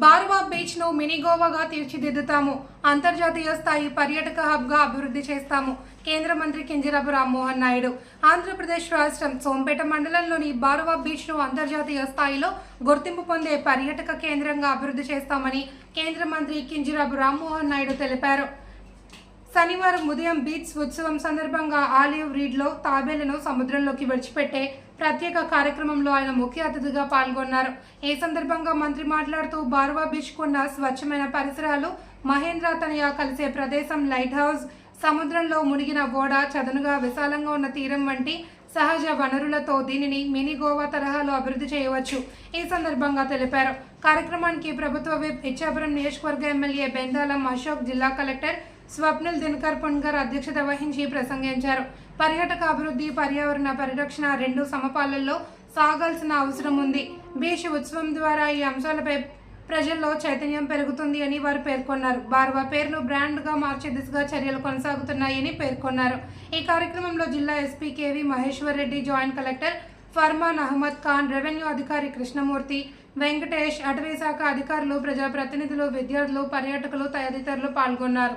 Barwa బీచ్ను mini గోవాగా తీర్చిదిద్దుతాము. అంతర్జాతీయ స్థాయి పర్యాటక హబ్గా అభివృద్ధి చేస్తాము కేంద్ర మంత్రి కింజరాపు రామ్మోహన్ నాయుడు. ఆంధ్రప్రదేశ్ రాష్ట్రం సోంపేట మండలంలోని బారువా బీచ్ను అంతర్జాతీయ స్థాయిలో గుర్తింపు పొందే పర్యాటక కేంద్రంగా అభివృద్ధి చేస్తామని కేంద్ర మంత్రి కింజరాపు రామ్మోహన్ నాయుడు తెలిపారు. శనివారం ఉదయం బీచ్ ఉత్సవం సందర్భంగా ఆలివ్ రీడ్లో తాబేలను సముద్రంలోకి విడిచిపెట్టే ప్రత్యేక కార్యక్రమంలో ఆయన ముఖ్య అతిథిగా పాల్గొన్నారు. ఈ సందర్భంగా మంత్రి మాట్లాడుతూ బార్వా బీచ్ కున్న స్వచ్ఛమైన పరిసరాలు మహేంద్ర తనయ కలిసే ప్రదేశం లైట్ హౌస్ సముద్రంలో మునిగిన ఓడ చదునుగా విశాలంగా ఉన్న తీరం వంటి సహజ వనరులతో దీనిని మినీ గోవా తరహాలో అభివృద్ధి చేయవచ్చు. ఈ సందర్భంగా తెలిపారు. కార్యక్రమానికి ప్రభుత్వ విప్ ఇచ్చాపురం నియోజకవర్గ ఎమ్మెల్యే బెందాలం అశోక్ జిల్లా కలెక్టర్ స్వప్నిల్ దినకర్ పుణ్గర్ అధ్యక్షత వహించి ప్రసంగించారు. పర్యాటక అభివృద్ధి పర్యావరణ పరిరక్షణ రెండు సమపాలల్లో సాగాల్సిన అవసరం ఉంది. బీచ్ ఉత్సవం ద్వారా ఈ అంశాలపై ప్రజల్లో చైతన్యం పెరుగుతుంది అని వారు పేర్కొన్నారు. బార్వా పేరును బ్రాండ్గా మార్చే దిశగా చర్యలు కొనసాగుతున్నాయని పేర్కొన్నారు. ఈ కార్యక్రమంలో జిల్లా SP KV Maheshwar Reddy joint collector Farman Ahmed Khan revenue అధికారి కృష్ణమూర్తి వెంకటేష్ అటవీ శాఖ అధికారులు ప్రజాప్రతినిధులు విద్యార్థులు పర్యాటకులు తదితరులు పాల్గొన్నారు.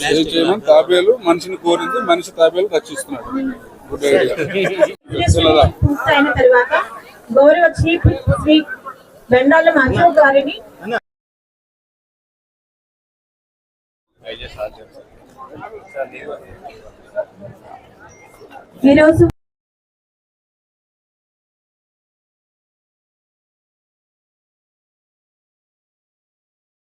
సేవ్ చేయమని తాబేలు మనిషిని కోరింది మనిషి తాబేలు రక్షిస్తున్నాడు. గుడ్ ఐడియా తెలుసులరా? పూర్తయిన తర్వాత గౌరవ చీఫ్ శ్రీ బెండాల అశోక్ గారిని ఈరోజు